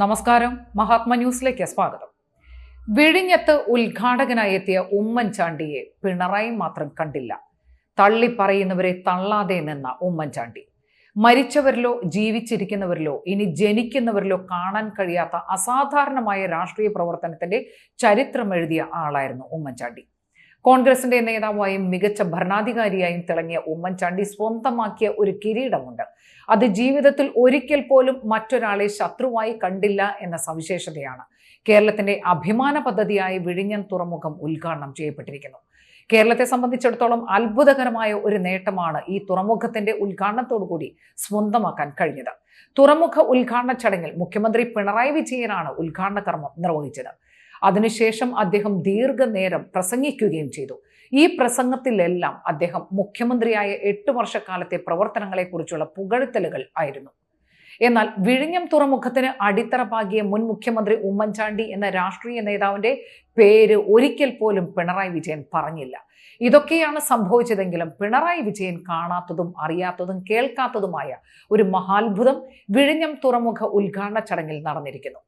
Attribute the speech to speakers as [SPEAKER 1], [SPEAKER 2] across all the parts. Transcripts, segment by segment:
[SPEAKER 1] നമസ്കാരം. മഹാത്മ ന്യൂസിലേക്ക് സ്വാഗതം. വിഴിഞ്ഞത്ത് ഉദ്ഘാടകനായി എത്തിയ ഉമ്മൻചാണ്ടിയെ പിണറായി മാത്രം കണ്ടില്ല. തള്ളി പറയുന്നവരെ തള്ളാതെ നിന്ന ഉമ്മൻചാണ്ടി. മരിച്ചവരിലോ ജീവിച്ചിരിക്കുന്നവരിലോ ഇനി ജനിക്കുന്നവരിലോ കാണാൻ കഴിയാത്ത അസാധാരണമായ രാഷ്ട്രീയ പ്രവർത്തനത്തിന്റെ ചരിത്രം എഴുതിയ ആളായിരുന്നു ഉമ്മൻചാണ്ടി. കോൺഗ്രസിന്റെ നേതാവായും മികച്ച ഭരണാധികാരിയായും തിളങ്ങിയ ഉമ്മൻചാണ്ടി സ്വന്തമാക്കിയ ഒരു കിരീടമുണ്ട്. അത് ജീവിതത്തിൽ ഒരിക്കൽ പോലും മറ്റൊരാളെ ശത്രുവായി കണ്ടില്ല എന്ന സവിശേഷതയാണ്. കേരളത്തിന്റെ അഭിമാന പദ്ധതിയായ വിഴിഞ്ഞൻ തുറമുഖം ഉദ്ഘാടനം ചെയ്യപ്പെട്ടിരിക്കുന്നു. കേരളത്തെ സംബന്ധിച്ചിടത്തോളം അത്ഭുതകരമായ ഒരു നേട്ടമാണ് ഈ തുറമുഖത്തിന്റെ ഉദ്ഘാടനത്തോടുകൂടി സ്വന്തമാക്കാൻ കഴിഞ്ഞത്. തുറമുഖ ഉദ്ഘാടന ചടങ്ങിൽ മുഖ്യമന്ത്രി പിണറായി വിജയനാണ് ഉദ്ഘാടന കർമ്മം നിർവഹിച്ചത്. അതിനുശേഷം അദ്ദേഹം ദീർഘനേരം പ്രസംഗിക്കുകയും ചെയ്തു. ഈ പ്രസംഗത്തിലെല്ലാം അദ്ദേഹം മുഖ്യമന്ത്രിയായ എട്ട് വർഷക്കാലത്തെ പ്രവർത്തനങ്ങളെക്കുറിച്ചുള്ള പുകഴ്ത്തലുകൾ ആയിരുന്നു. എന്നാൽ വിഴിഞ്ഞം തുറമുഖത്തിന് അടിത്തറ പാകിയ മുൻ മുഖ്യമന്ത്രി ഉമ്മൻചാണ്ടി എന്ന രാഷ്ട്രീയ നേതാവിന്റെ പേര് ഒരിക്കൽ പോലും പിണറായി വിജയൻ പറഞ്ഞില്ല. ഇതൊക്കെയാണ് സംഭവിച്ചതെങ്കിലും പിണറായി വിജയൻ കാണാത്തതും അറിയാത്തതും കേൾക്കാത്തതുമായ ഒരു മഹാത്ഭുതം വിഴിഞ്ഞം തുറമുഖ ഉദ്ഘാടന ചടങ്ങിൽ നടന്നിരിക്കുന്നു.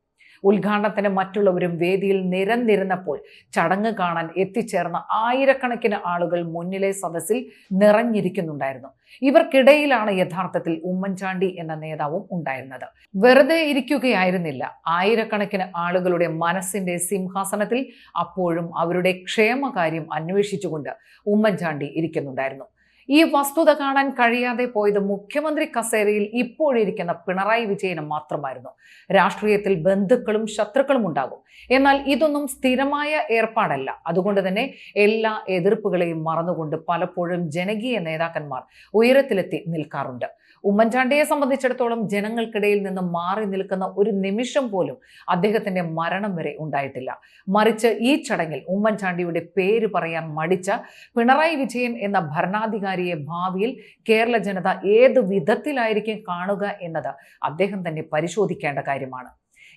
[SPEAKER 1] ഉദ്ഘാടനത്തിന് മറ്റുള്ളവരും വേദിയിൽ നിരന്നിരുന്നപ്പോൾ ചടങ്ങ് കാണാൻ എത്തിച്ചേർന്ന ആയിരക്കണക്കിന് ആളുകൾ മുന്നിലെ സദസ്സിൽ നിറഞ്ഞിരിക്കുന്നുണ്ടായിരുന്നു. ഇവർക്കിടയിലാണ് യഥാർത്ഥത്തിൽ ഉമ്മൻചാണ്ടി എന്ന നേതാവും ഉണ്ടായിരുന്നത്. വെറുതെ ഇരിക്കുകയായിരുന്നില്ല. ആയിരക്കണക്കിന് ആളുകളുടെ മനസ്സിന്റെ സിംഹാസനത്തിൽ അപ്പോഴും അവരുടെ ക്ഷേമകാര്യം അന്വേഷിച്ചുകൊണ്ട് ഉമ്മൻചാണ്ടി ഇരിക്കുന്നുണ്ടായിരുന്നു. ഈ വസ്തുത കാണാൻ കഴിയാതെ പോയത് മുഖ്യമന്ത്രി കസേരയിൽ ഇപ്പോഴിരിക്കുന്ന പിണറായി വിജയന് മാത്രമായിരുന്നു. രാഷ്ട്രീയത്തിൽ ബന്ധുക്കളും ശത്രുക്കളും ഉണ്ടാകും. എന്നാൽ ഇതൊന്നും സ്ഥിരമായ ഏർപ്പാടല്ല. അതുകൊണ്ട് തന്നെ എല്ലാ എതിർപ്പുകളെയും മറന്നുകൊണ്ട് പലപ്പോഴും ജനകീയ നേതാക്കന്മാർ ഉയരത്തിലെത്തി നിൽക്കാറുണ്ട്. ഉമ്മൻചാണ്ടിയെ സംബന്ധിച്ചിടത്തോളം ജനങ്ങൾക്കിടയിൽ നിന്ന് മാറി നിൽക്കുന്ന ഒരു നിമിഷം പോലും അദ്ദേഹത്തിന്റെ മരണം വരെ ഉണ്ടായിട്ടില്ല. മറിച്ച് ഈ ചടങ്ങിൽ ഉമ്മൻചാണ്ടിയുടെ പേര് പറയാൻ മടിച്ച പിണറായി വിജയൻ എന്ന ഭരണാധികാരിയെ ഭാവിയിൽ കേരള ജനത ഏത് വിധത്തിലായിരിക്കും കാണുക എന്നത് അദ്ദേഹം തന്നെ പരിശോധിക്കേണ്ട കാര്യമാണ്.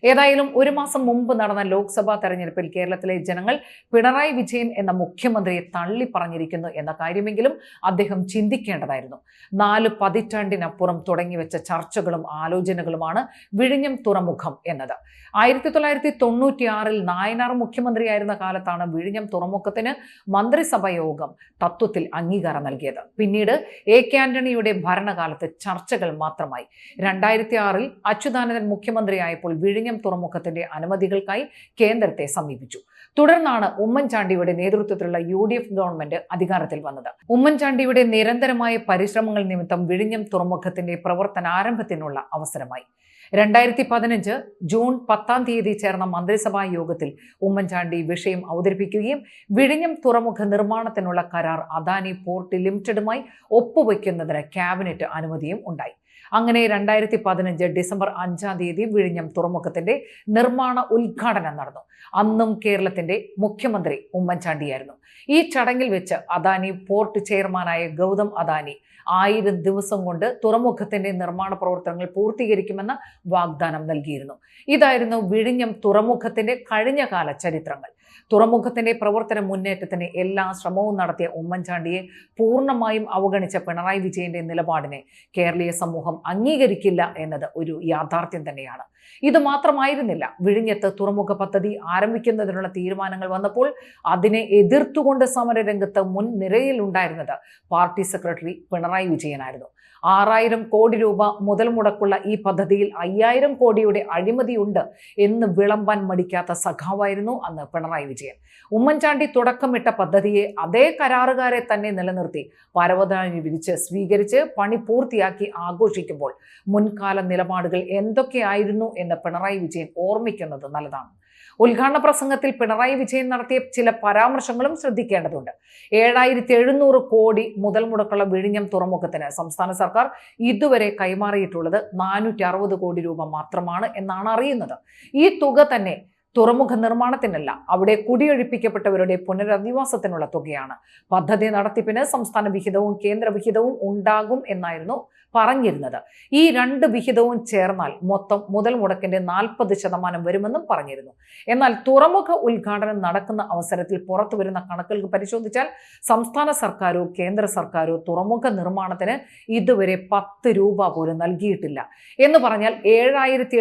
[SPEAKER 1] ഏതായാലും ഒരു മാസം മുമ്പ് നടന്ന ലോക്സഭാ തെരഞ്ഞെടുപ്പിൽ കേരളത്തിലെ ജനങ്ങൾ പിണറായി വിജയൻ എന്ന മുഖ്യമന്ത്രിയെ തള്ളി പറഞ്ഞിരിക്കുന്നു എന്ന കാര്യമെങ്കിലും അദ്ദേഹം ചിന്തിക്കേണ്ടതായിരുന്നു. നാല് പതിറ്റാണ്ടിനപ്പുറം തുടങ്ങിവെച്ച ചർച്ചകളും ആലോചനകളുമാണ് വിഴിഞ്ഞം തുറമുഖം എന്നത്. ആയിരത്തി തൊള്ളായിരത്തി തൊണ്ണൂറ്റിയാറിൽ നായനാർ മുഖ്യമന്ത്രിയായിരുന്ന കാലത്താണ് വിഴിഞ്ഞം തുറമുഖത്തിന് മന്ത്രിസഭായോഗം തത്വത്തിൽ അംഗീകാരം നൽകിയത്. പിന്നീട് എ കെ ആന്റണിയുടെ ഭരണകാലത്ത് ചർച്ചകൾ മാത്രമായി. രണ്ടായിരത്തി ആറിൽ അച്യുതാനന്ദൻ മുഖ്യമന്ത്രിയായപ്പോൾ വിഴിഞ്ഞം തുറമുഖത്തിന്റെ അനുമതികൾക്കായി കേന്ദ്രത്തെ സമീപിച്ചു. തുടർന്നാണ് ഉമ്മൻചാണ്ടിയുടെ നേതൃത്വത്തിലുള്ള യു ഡി എഫ് ഗവൺമെന്റ് അധികാരത്തിൽ വന്നത്. ഉമ്മൻചാണ്ടിയുടെ നിരന്തരമായ പരിശ്രമങ്ങൾ നിമിത്തം വിഴിഞ്ഞം തുറമുഖത്തിന്റെ പ്രവർത്തനാരംഭത്തിനുള്ള അവസരമായി. രണ്ടായിരത്തി പതിനഞ്ച് ജൂൺ പത്താം തീയതി ചേർന്ന മന്ത്രിസഭാ യോഗത്തിൽ ഉമ്മൻചാണ്ടി വിഷയം അവതരിപ്പിക്കുകയും വിഴിഞ്ഞം തുറമുഖ നിർമ്മാണത്തിനുള്ള കരാർ അദാനി പോർട്ട് ലിമിറ്റഡുമായി ഒപ്പുവയ്ക്കുന്നതിന് ക്യാബിനറ്റ് അനുമതിയും ഉണ്ടായി. അങ്ങനെ രണ്ടായിരത്തി പതിനഞ്ച് ഡിസംബർ അഞ്ചാം തീയതി വിഴിഞ്ഞം തുറമുഖത്തിന്റെ നിർമ്മാണ ഉദ്ഘാടനം നടന്നു. അന്നും കേരളത്തിന്റെ മുഖ്യമന്ത്രി ഉമ്മൻചാണ്ടിയായിരുന്നു. ഈ ചടങ്ങിൽ വെച്ച് അദാനി പോർട്ട് ചെയർമാനായ ഗൗതം അദാനി ആയിരം ദിവസം കൊണ്ട് തുറമുഖത്തിന്റെ നിർമ്മാണ പ്രവർത്തനങ്ങൾ പൂർത്തീകരിക്കുമെന്ന് വാഗ്ദാനം നൽകിയിരുന്നു. ഇതായിരുന്നു വിഴിഞ്ഞം തുറമുഖത്തിന്റെ കഴിഞ്ഞകാല ചരിത്രങ്ങൾ. തുറമുഖത്തിന്റെ പ്രവർത്തന മുന്നേറ്റത്തിന് എല്ലാ ശ്രമവും നടത്തിയ ഉമ്മൻചാണ്ടിയെ പൂർണമായും അവഗണിച്ച പിണറായി വിജയന്റെ നിലപാടിനെ കേരളീയ സമൂഹം അംഗീകരിക്കില്ല എന്നത് ഒരു യാഥാർത്ഥ്യം തന്നെയാണ്. ഇത് മാത്രമായിരുന്നില്ല. വിഴിഞ്ഞത്ത് തുറമുഖ പദ്ധതി ആരംഭിക്കുന്നതിനുള്ള തീരുമാനങ്ങൾ വന്നപ്പോൾ അതിനെ എതിർത്തുകൊണ്ട് സമരരംഗത്ത് മുൻനിരയിലുണ്ടായിരുന്നത് പാർട്ടി സെക്രട്ടറി പിണറായി വിജയനായിരുന്നു. ആറായിരം കോടി രൂപ മുതൽ മുടക്കുള്ള ഈ പദ്ധതിയിൽ അയ്യായിരം കോടിയുടെ അഴിമതിയുണ്ട് എന്ന് വിളമ്പാൻ മടിക്കാത്ത സഖാവായിരുന്നു അന്ന് പിണറായി വിജയൻ. ഉമ്മൻചാണ്ടി തുടക്കമിട്ട പദ്ധതിയെ അതേ കരാറുകാരെ തന്നെ നിലനിർത്തി പരവതാനി വിരിച്ച് സ്വീകരിച്ച് പണി പൂർത്തിയാക്കി ആഘോഷിക്കുമ്പോൾ മുൻകാല നിലപാടുകൾ എന്തൊക്കെയായിരുന്നു എന്ന് പിണറായി വിജയൻ ഓർമ്മിക്കുന്നത് നല്ലതാണ്. ഉദ്ഘാടന പ്രസംഗത്തിൽ പിണറായി വിജയൻ നടത്തിയ ചില പരാമർശങ്ങളും ശ്രദ്ധിക്കേണ്ടതുണ്ട്. ഏഴായിരത്തി എഴുന്നൂറ് കോടി മുതൽ മുടക്കുള്ള വിഴിഞ്ഞം തുറമുഖത്തിന് സംസ്ഥാന സർക്കാർ ഇതുവരെ കൈമാറിയിട്ടുള്ളത് നാനൂറ്റി കോടി രൂപ മാത്രമാണ് എന്നാണ് അറിയുന്നത്. ഈ തുക തന്നെ തുറമുഖ നിർമ്മാണത്തിനല്ല അവിടെ കുടിയൊഴിപ്പിക്കപ്പെട്ടവരുടെ പുനരധിവാസത്തിനുള്ള തുകയാണ്. പദ്ധതി നടത്തിപ്പിന് സംസ്ഥാന വിഹിതവും കേന്ദ്ര വിഹിതവും ഉണ്ടാകും എന്നായിരുന്നു പറഞ്ഞിരുന്നത്. ഈ രണ്ട് വിഹിതവും ചേർന്നാൽ മൊത്തം മുതൽ മുടക്കിന്റെ നാൽപ്പത് ശതമാനം വരുമെന്നും പറഞ്ഞിരുന്നു. എന്നാൽ തുറമുഖ ഉദ്ഘാടനം നടക്കുന്ന അവസരത്തിൽ പുറത്തു വരുന്ന കണക്കുകൾ പരിശോധിച്ചാൽ സംസ്ഥാന സർക്കാരോ കേന്ദ്ര സർക്കാരോ തുറമുഖ നിർമ്മാണത്തിന് ഇതുവരെ പത്ത് രൂപ പോലും നൽകിയിട്ടില്ല. എന്ന് പറഞ്ഞാൽ ഏഴായിരത്തി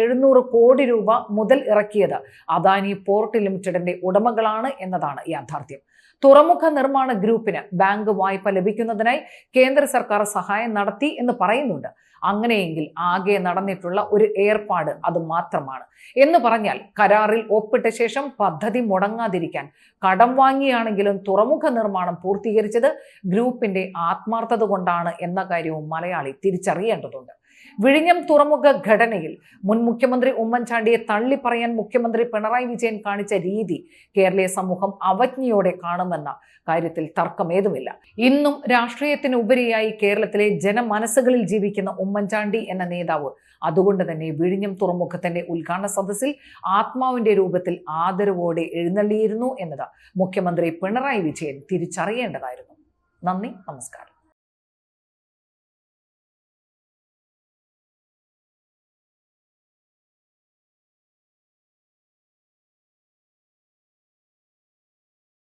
[SPEAKER 1] കോടി രൂപ മുതൽ ഇറക്കിയത്. അദാനി പോർട്ട് ലിമിറ്റഡിന്റെ ഉടമകളാണ് എന്നതാണ് യാഥാർത്ഥ്യം. തുറമുഖ നിർമ്മാണ ഗ്രൂപ്പിന് ബാങ്ക് വായ്പ ലഭിക്കുന്നതിനായി കേന്ദ്ര സർക്കാർ സഹായം നടത്തി എന്ന് പറയുന്നുണ്ട്. അങ്ങനെയെങ്കിൽ ആകെ നടന്നിട്ടുള്ള ഒരു ഏർപ്പാട് അത് മാത്രമാണ്. എന്ന് പറഞ്ഞാൽ കരാറിൽ ഒപ്പിട്ട ശേഷം പദ്ധതി മുടങ്ങാതിരിക്കാൻ കടം വാങ്ങിയാണെങ്കിലും തുറമുഖ നിർമ്മാണം പൂർത്തീകരിച്ചത് ഗ്രൂപ്പിന്റെ ആത്മാർത്ഥത കൊണ്ടാണ് എന്ന കാര്യവും മലയാളി തിരിച്ചറിയേണ്ടതുണ്ട്. വിഴിഞ്ഞം തുറമുഖ ഘടനയിൽ മുൻ മുഖ്യമന്ത്രി ഉമ്മൻചാണ്ടിയെ തള്ളിപ്പറയാൻ മുഖ്യമന്ത്രി പിണറായി വിജയൻ കാണിച്ച രീതി കേരളീയ സമൂഹം അവജ്ഞയോടെ കാണുമെന്ന കാര്യത്തിൽ തർക്കമേതുമില്ല. ഇന്നും രാഷ്ട്രീയത്തിന് ഉപരിയായി കേരളത്തിലെ ജനമനസ്സുകളിൽ ജീവിക്കുന്ന ഉമ്മൻചാണ്ടി എന്ന നേതാവ് അതുകൊണ്ട് തന്നെ വിഴിഞ്ഞം തുറമുഖത്തിന്റെ ഉദ്ഘാടന സദസ്സിൽ ആത്മാവിന്റെ രൂപത്തിൽ ആദരവോടെ എഴുന്നള്ളിയിരുന്നു എന്നത് മുഖ്യമന്ത്രി പിണറായി വിജയൻ തിരിച്ചറിയേണ്ടതായിരുന്നു. നന്ദി നമസ്കാരം.